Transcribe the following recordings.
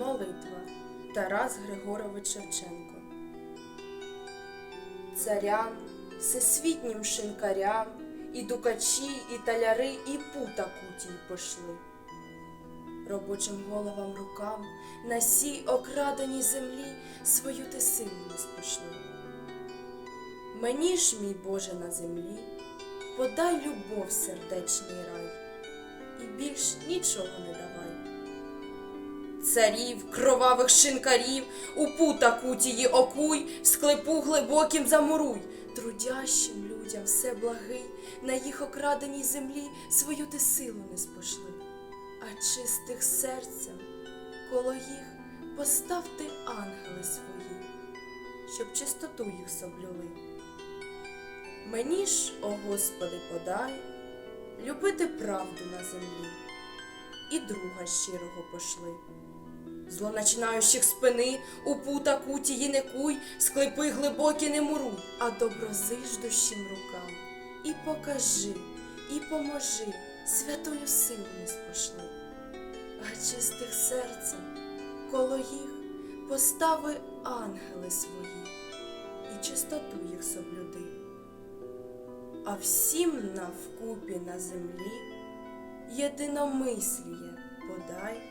Молитва Тарас Григорович Шевченко. Царям, всесвітнім шинкарям, і дукачі, і таляри, і пута кутій пошли. Робочим головам рукам на сій окраденій землі свою ти силу не спошли. Мені ж, мій Боже, на землі, подай любов сердечний рай, і більш нічого не давай. Царів, кровавих шинкарів, у пута кутії окуй, в склепу глибоким замуруй, трудящим людям все благий, на їх окраденій землі свою ти силу не спошли, а чистих серцем коло їх постав ти ангели свої, щоб чистоту їх соблюли. Мені ж, о Господи, подай, любити правду на землі, і друга щирого пошли. Злоначинаючих спини у пута кутії не куй, склепи глибокі не муруй, а доброзиждущим рукам. І покажи, і поможи, святою силу не спошли. А чистих серцем коло їх постави ангели свої, і чистоту їх соблюди. А всім навкупі на землі єдиномисліє подай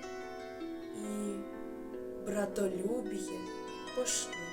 і братолюбіє пошли.